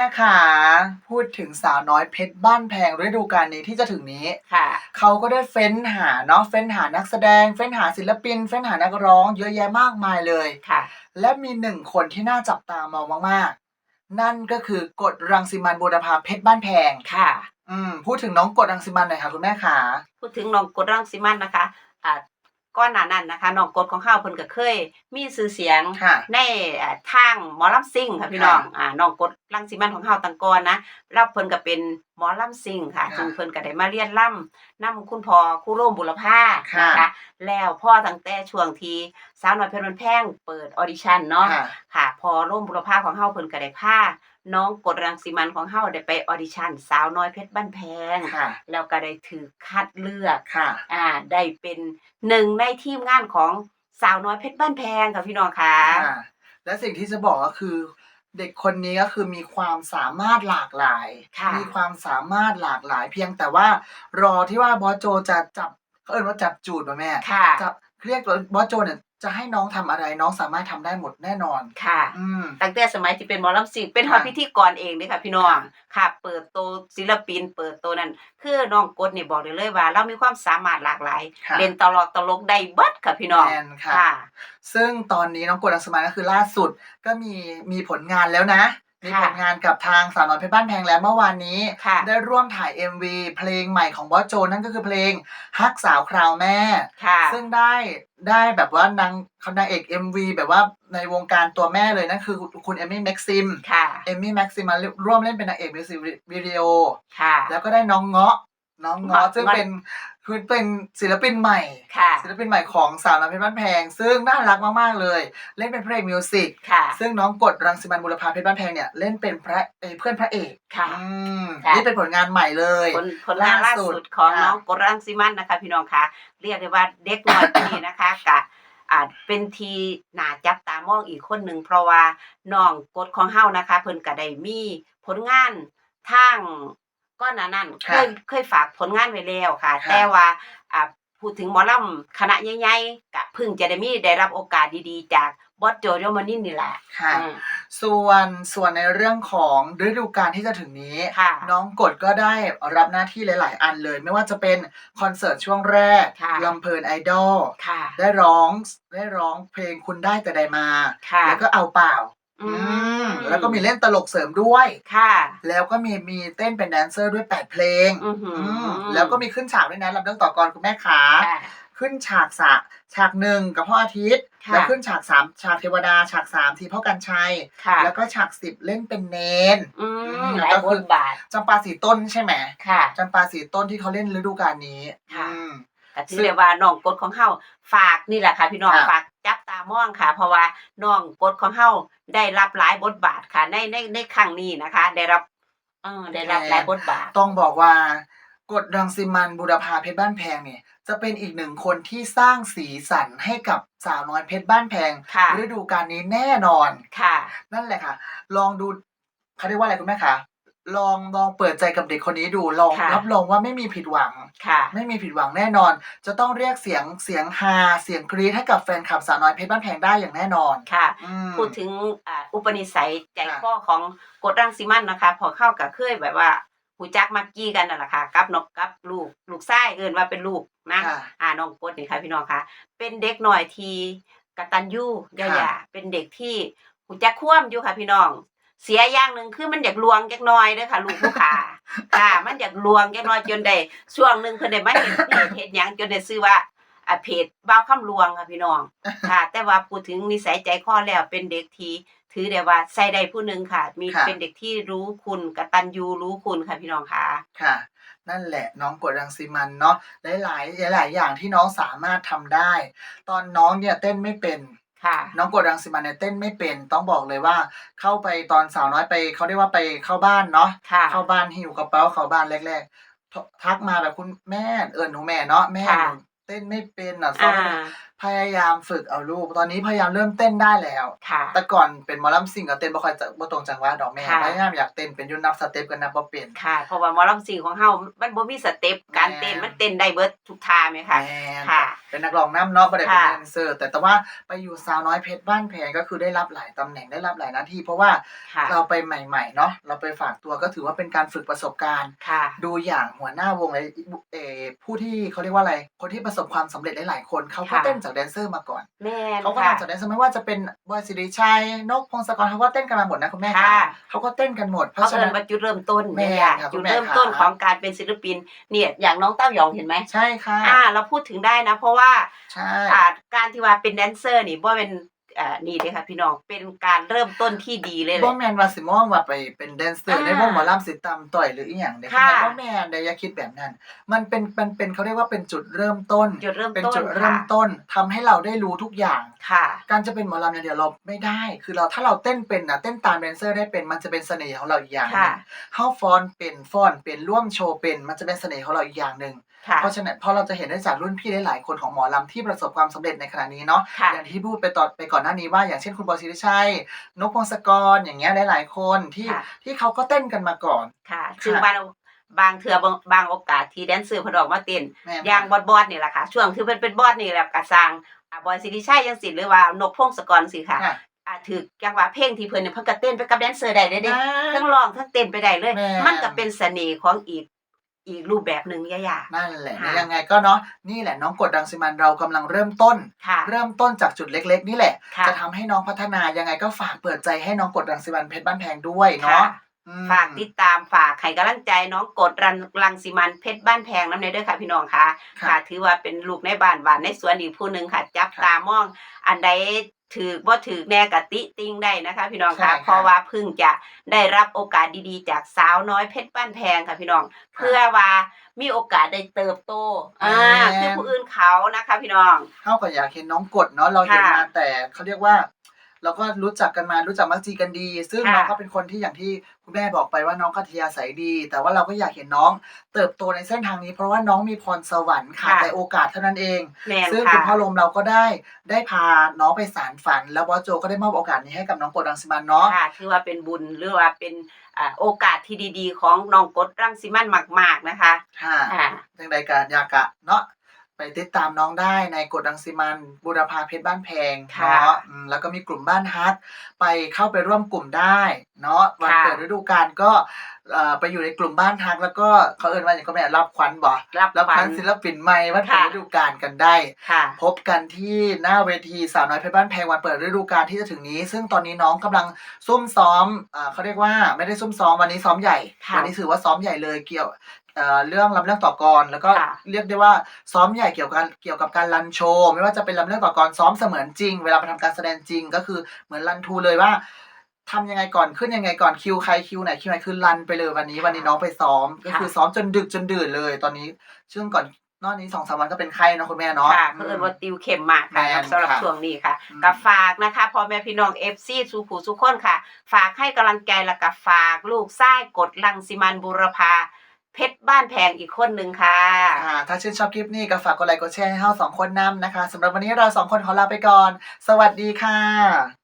แม่ขาพูดถึงสาวน้อยเพชรบ้านแพงฤดูกาลนี้ที่จะถึงนี้ ค่ะ เขาก็ได้เฟ้นหาเนาะเฟ้นหานักแสดง เฟ้นหาศิลปิน เฟ้นหานักร้อง เยอะแยะมากมายเลย ค่ะ และมีหนึ่งคนที่น่าจับตามองมากๆ นั่นก็คือกฎรังสิมันต์บูรพาเพชรบ้านแพง ค่ะ อืมพูดถึงน้องกฎรังสิมันต์หน่อยค่ะคุณแม่ขา พูดถึงน้องกดรังสิมันนะคะอ่า ก้อนหนานั้นนะคะน้องกดของข้าวเพิ่นก็เคย มีชื่อเสียงค่ะ ในอ่าทางหมอลำซิ่งค่ะพี่น้องอ่าน้องกดรังสิมันของเฮาตังกอนนะแล้วเพิ่นก็เป็นหมอลำซิ่งค่ะค่ะซึ่งเพิ่นก็ได้มาเรียนล่ำนำคุณพ่อครูโรมบุรพาค่ะ นะคะแล้วพ่อตั้งแต่ช่วงที่สาวน้อยเพชรมันแพงเปิดออดิชั่นเนาะ ค่ะ ค่ะพอร่วมบุรพาของเฮาเพิ่นก็ได้พา น้องกดรังสิมันของเฮาได้ไปออดิชั่นสาวน้อยเพชรบ้านแพงค่ะ แล้วก็ได้ถือคัดเลือกค่ะ อ่า ได้เป็นหนึ่งในทีมงานของสาวน้อยเพชรบ้านแพงค่ะพี่น้องค่ะค่ะและสิ่งที่จะบอกก็คือ เด็กคนนี้ก็คือมีความสามารถหลากหลายค่ะมีความสามารถหลากหลาย เพียงแต่ว่ารอที่ว่าบอสโจจะจับเขาเอ่นว่าจับจูดป่ะแม่ค่ะจับเรียกว่าบอสโจเนี่ย จะให้น้องทำอะไรน้องสามารถทำได้หมดแน่นอน ค่ะ อืม ตั้งแต่สมัยที่เป็นหมอลำซิ่งเป็นค่ะฮอดพิธีกรเองเลยค่ะพี่น้องค่ะ เปิดโตวศิลปิน เปิดโตวนั้น คือน้องกดนี่บอกได้เลยว่า เรามีความสามารถหลากหลาย ค่ะ เล่นตลกตลกได้เบิดค่ะพี่น้องแมนค่ะ ค่ะ ซึ่งตอนนี้น้องกดอังสมานก็คือล่าสุดก็มีมีผลงานแล้วนะ มีค่ะผลงานกับทางสาวน้อยเพชรบ้านแพงแล้วเมื่อวานนี้ค่ะได้ร่วมถ่าย MV เพลงใหม่ของบอสโจนั่นก็คือเพลงฮักสาวคราวแม่ค่ะซึ่งได้ได้แบบว่านางเขานางเอก MV แบบว่าในวงการตัวแม่เลยนั่นคือคุณเอมมี่แม็กซิมค่ะเอมมี่แม็กซิมมาร่วมเล่นเป็นนางเอกมิวสิกวิดีโอค่ะแล้วก็ได้น้องเงาะน้องเงาะเงาะซึ่งเป็น คือเป็นศิลปินใหม่ ค่ะ ศิลปินใหม่ของสาวน้อยเพชรบ้านแพง ซึ่งน่ารักมากๆเลย เล่นเป็นพระเอกมิวสิกค่ะ ซึ่งน้องกฎรังสิมันต์บุรพาเพชรบ้านแพงเนี่ยเล่นเป็นพระเอ่อเพื่อนพระเอกค่ะอืมค่ะ นี่เป็นผลงานใหม่เลยผลผลงานล่าล่าสุสุดดของค่ะน้องกดรังสิมันนะคะ พี่น้องคะเรียกได้ว่าเด็กน้อยคนนี้นะคะกะอาจเป็นทีน่าจับตามองอีกคนหนึ่งเพราะว่าน้องกดของเฮานะคะ เพิ่นก็ได้มีผลงานทาง ก้อนหนานั้นเคค่ะยเคยฝากผลงานไว้แล้วค่ะ ค่ะ แต่ว่าอ่าพูดถึงหมอลำคณะใหญ่ๆกะเพิ่งจะได้มีได้รับโอกาสดีๆ จากบอสโจโยมานินนี่แหละค่ะ อืม ส่วนส่วนในเรื่องของฤดูกาลที่จะถึงนี้ ค่ะ น้องกฎก็ได้รับหน้าที่หลาย ๆ อันเลย ไม่ว่าจะเป็นคอนเสิร์ตช่วงแรกค่ะ ลำเพลินไอดอลค่ะ ได้ร้องได้ร้องเพลงคุณได้แต่ใดมา ค่ะ แล้วก็เอาเปล่า อือืมมแล้วก็มีเล่นตลกเสริมด้วย ค่ะ แล้วก็มีมีเต้นเป็นแดนเซอร์ด้วย 8 เพลงอือหืออืมแล้วก็มีขึ้นฉากด้วยนะลำเรื่องต่อกรคุณแม่ขา ค่ะ ขึ้นฉากสะฉากหนึ่งกับพ่ออาทิตย์ ค่ะ แล้วขึ้นฉากสามฉากเทวดา ฉากสามทีพ่อกันชัย ค่ะแล้วก็ฉากสิบเล่นเป็นเนน อือืมมหลายก็บคือทบาทจำปาสีต้นใช่ไหมค่ะ จำปาสีต้นที่เขาเล่นฤดูกาลนี้ค่ะ อืม ก็ถือได้ว่าน้องกดของเฮาฝากนี่แหละค่ะ พี่น้องค่ะฝากจับตามองค่ะ เพราะว่าน้องกดของเฮาได้รับหลายบทบาทค่ะ ในในในครั้งนี้นะคะ ได้รับเออได้รับหลายบทบาท ต้องบอกว่ากฎรังสิมันต์บุรพาเพชรบ้านแพงเนี่ย จะเป็นอีกหนึ่งคนที่สร้างสีสันให้กับสาวน้อยเพชรบ้านแพงค่ะ ฤดูกาลนี้แน่นอน ค่ะ นั่นแหละค่ะ ลองดูเขาเรียกว่าอะไรคุณแม่คะ ลองลองเปิดใจกับเด็กคนนี้ดูลองค่ะ รับรองว่าไม่มีผิดหวัง ค่ะ ไม่มีผิดหวังแน่นอน จะต้องเรียกเสียงเสียงฮาเสียงกรี๊ดให้กับแฟนคลับสาวน้อยเพชรบ้านแพงได้อย่างแน่นอนค่ะ อืม พูดถึงอ่าอุปนิสัยใจค่ะคอของกดรังสิมันนะคะ พอเข้ากับเคยแบบว่าหูจักมักกี้กันนั่นแหละค่ะกับนกกับลูกลูกไส้เอินว่าเป็นลูกนะ ค่ะ อ่าน้องกดนี่ค่ะพี่น้องคะเป็นเด็กหน่อยที่กตัญญูยายาเป็นเด็กที่หูจักคว่ำอยู่ค่ะพี่น้อง เสียอย่างหนึ่งคือมันอยากลวงจักหน้อยเด้อค่ะ ลูกผู้ขาค่ะ มันอยากลวงจักหน้อยจนได้ช่วงหนึ่งเพิ่นได้มาเห็นเพจเฮ็ดหยังจนได้ชื่อว่าอ่าเพจบ้าวคำลวงค่ะพี่น้อง ค่ะ แต่ว่าพูดถึงนิสัยใจคอแล้วเป็นเด็กที่ถือได้ว่าใส่ได้ผู้หนึ่งค่ะ มีค่ะ เป็นเด็กที่รู้คุณกตัญญูรู้คุณค่ะพี่น้องค่ะ ค่ะ นั่นแหละน้องกดรังสีมันเนาะหลายๆหลายๆอย่างที่น้องสามารถทำได้ ตอนน้องเนี่ยเต้นไม่เป็น ค่ะ น้องกดรังสีมันเนี่ยเต้นไม่เป็นต้องบอกเลยว่า เข้าไปตอนสาวน้อยไปเขาเรียกว่าไปเข้าบ้านเนาะค่ะ เข้าบ้านหิวกระเป๋าเข้าบ้านแรกๆททักมาแบบคุณแม่เอิญหนูแม่เนาะแม่ค่ะ หนูเต้นไม่เป็นอะซ้ออ่าม พยายามฝึกเอาลูก ตอนนี้พยายามเริ่มเต้นได้แล้ว ค่ะ แต่ก่อนเป็นหมอลำซิ่งกับเต้นบ่ค่อยจะบ่ตรงจังหวะดอกแม่ค่ะ พยายามอยากเต้นเป็นอยุ่นับสเต็ปกันนับบ่เป็น ค่ะ เพราะว่าหมอลำซิงของเฮามันบ่มีสเต็ปการเต้นแม่นมันเต้นได้เบิดทุกท่าไหมคะ แม่นค่ะเป็นนักร้องน้ำเนาะบ่ได้เป็นค่ะแดนเซอร์ แต่แต่ว่าไปอยู่สาวน้อยเพชรบ้านแพงก็คือได้รับหลายตำแหน่งได้รับหลายหน้าที่ เพราะว่าค่ะ เราไปใหม่ๆเนาะเราไปฝากตัวก็ถือว่าเป็นการฝึกประสบการณ์ ค่ะ ดูอย่างหัวหน้าวงเลยเออผู้ที่เขาเรียกว่าอะไร คนที่ประสบความสำเร็จหลายๆคนเขาก็ค่ะ เต้นจากแดนเซอร์มาก่อนแม่นเขาก็ค่ะ ทำจากแดนเซอร์ไม่ว่าจะเป็นบอยสิริชัยนกพงศกรเขาก็เต้นกันมาหมดนะคุณแม่ค่ะ เขาก็เต้นกันหมดเพเขาราะฉะเอิ้นั้นนว่าจุดเริ่มต้นแม่เนี่ยค่ะคุจุดณแม่เริ่มต้นค่ะ ของการเป็นศิลปินเนี่ยอย่างน้องเต้าหยองเห็นไหมใช่ค่ะอ่า เราพูดถึงได้นะ เพราะว่าใช่ อ่าการที่ว่าเป็นแดนเซอร์นี่บ่เป็น อ่านี่เลยค่ะพี่น้องเป็นการเริ่มต้นที่ดีเลยแหบ่ละ แมนว่าสิมองว่าไปเป็นแดนเซอร์อ่าในวงหมอลำสิตำต่อยหรืออีหยังเด้ค่ะบ่แมนเด้อย่าคิดแบบนั้น มันเป็นมันเป็นเขาเรียกว่าเป็นจุดเริ่มต้นจุดเริ่มเป็นต้นจุดเริ่มค่ะ ต้นทำให้เราได้รู้ทุกอย่าง ค่ะ การจะเป็นหมอลำอย่างเดียวเราไม่ได้ คือเราถ้าเราเต้นเป็นนะเต้นตามแดนเซอร์ได้เป็นมันจะเป็นเสน่ห์ของเราอีกอย่างหนึค่ะงเฮาฟ้อนเป็นฟ้อนเป็นร่วมโชว์เป็นมันจะเป็นเสน่ห์ของเราอีกอย่างหนึ่งค่ะ เพราะฉะนั้นพอเราจะเห็นได้จากรุ่นพี่หลายๆคนของหมอลำที่ประสบความสำเร็จในขณะนี้เนาะ ค่ะ อย่างที่พูดไปตอนไปก่อนหน้านี้ว่าอย่างเช่นคุณบอยศิริชัยนกพงศกรอย่างเงี้ยหลาย ๆ คนที่ค่ะ ที่เขาก็เต้นกันมาก่อนค่ะซึ่งบางบางเทื่อบางบางโอกาสที่แดนเซอร์เพิ่นออกมาเต้น แม่นอย่างบอดบอดนี่แหละค่ะ ช่วงที่เพิ่นเป็นบอดนี่แหละกะสร้างอ่าบอยสิริชัยจังสิหรือว่านกพงศกรสิค่ะค่ะอ่าถือจังหวะเพลงที่เพิ่นเนี่ยเพิ่นก็เต้นไปกับแดนเซอร์ได้เลยเด้อ่า ทั้งร้องทั้งเต้นไปได้เลย แม่มันก็เป็นเสน่ห์ของอีก อีกรูปแบบหนึงย่านั่นแหละค่ะยังไงก็เนาะนี่แหละน้องกดดังสิมันเรากำลังเริ่มต้นๆค่ะเริ่มต้นจากจุดเล็ก ๆ นี่แหละค่ะจะทำให้น้องพัฒนายังไงก็ฝากเปิดใจให้น้องกดดังสิมันเพชรบ้านแพงด้วยค่ะเนาะอืมฝากติดตามฝากให้กำลังใจน้องกดรันรังสิมันเพชรบ้านแพงน้ำในเด้อค่ะพี่น้องค่ะค่ะค่ะ ถือว่าเป็นลูกในบ้านบ้านในสวนอีกผู้หนึ่งค่ะจับค่ะ ตามองอันใดถือบ่ถือแน่กะติติงได้นะคะ พี่น้องใช่ค่ะค่ะเพราะว่าเพิ่งจะได้รับโอกาสดีๆ จากสาวน้อยเพชรบ้านแพงค่ะพี่น้อง เพื่อว่ามีโอกาสได้เติบโตอ่าแม่นคือผู้อื่นเขานะคะ พี่น้องเท่ากับอยากเห็นน้องกดเนาะเราเห็นค่ะมาแต่เขาเรียกว่า เราก็รู้จักกันมารู้จักมักจีกันดี ซึ่งค่ะน้องก็เป็นคนที่อย่างที่คุณแม่บอกไปว่าน้องกัทยาใสยดี แต่ว่าเราก็อยากเห็นน้องเติบโตในเส้นทางนี้ เพราะว่าน้องมีพรสวรรค์ค่ะค่ะ แต่โอกาสเท่านั้นเอง แม่นซึ่งค่ะคุณพ่อลมเราก็ได้ได้พาน้องไปสารฝัน แล้วบอสโจก็ได้มอบโอกาสนี้ให้กับน้องกดดังสิมันเนาะ ค่ะถือว่าเป็นบุญหรือว่าเป็นอ่าโอกาสที่ดีๆ ของน้องกดรังสิมันมาก ๆ นะคะค่ะ ค่ะ จังใดการอยากกะเนาะ ไปติดตามน้องได้ในกดดังสิมันบุรพาเพชรบ้านแพงค่ะเนาะอืมแล้วก็มีกลุ่มบ้านฮัทไปเข้าไปร่วมกลุ่มได้เนาะวันค่ะเปิดฤดูกาลก็เอ่อไปอยู่ในกลุ่มบ้านฮักแล้วก็เขาเอิ้นว่าอย่างก็แม่รับขวัญบ่รับรับขขวัวัญญศิลปินใหม่วันเปิดค่ะฤดูกาลกันได้ค่ะพบกันที่หน้าเวทีสาวน้อยเพชรบ้านแพงวันเปิดฤดูกาลที่จะถึงนี้ ซึ่งตอนนี้น้องกำลังซุ่มซ้อมอ่าเขาเรียกว่าไม่ได้ซุ่มซ้อมวันนี้ซ้อมใหญ่ค่ะวันี้ถือว่าซ้อมใหญ่เลยเกี่ยว เอ่อเรื่องลำเรื่องต่อกรแล้วก็ค่ะ เรียกได้ว่าซ้อมใหญ่เกี่ยวกับเกี่ยวกับการรันโชว์ไม่ว่าจะเป็นลำเรื่องต่อกรซ้อมเสมือนจริง เวลาไปทำการแสดงจริงก็คือเหมือนรันทูเลยว่าทำยังไงก่อนขึ้นยังไงก่อนคิวใครคิวไหนคิวไหนคือรันไปเลยวันนี้วันนี้น้องไปซ้อม ก็คือซ้อมจนดึกจนดื่นเลย ตอนนี้ซึ่งก่อนนอกนี้สองสามวันก็เป็นไข้เนอะคุณแม่เนาะ ค่ะเขาเอิ้นว่าติวเข้มมากค่ะแม่นสำหรับค่ะช่วงนี้ค่ะอืม กับฝากนะคะพ่อแม่พี่น้องเอฟซีสุขูสุขคนค่ะ ฝากให้กำลังใจและกับฝากลูกไส้กดลังสิมันบุรพา เพชรบ้านแพงอีกคนหนึ่งค่ะ อ่าถ้าชื่นชอบคลิปนี้ก็ฝากกดไลค์กดแชร์ให้เราสองคนนำนะคะสำหรับวันนี้เราสองคนขอลาไปก่อน สวัสดีค่ะ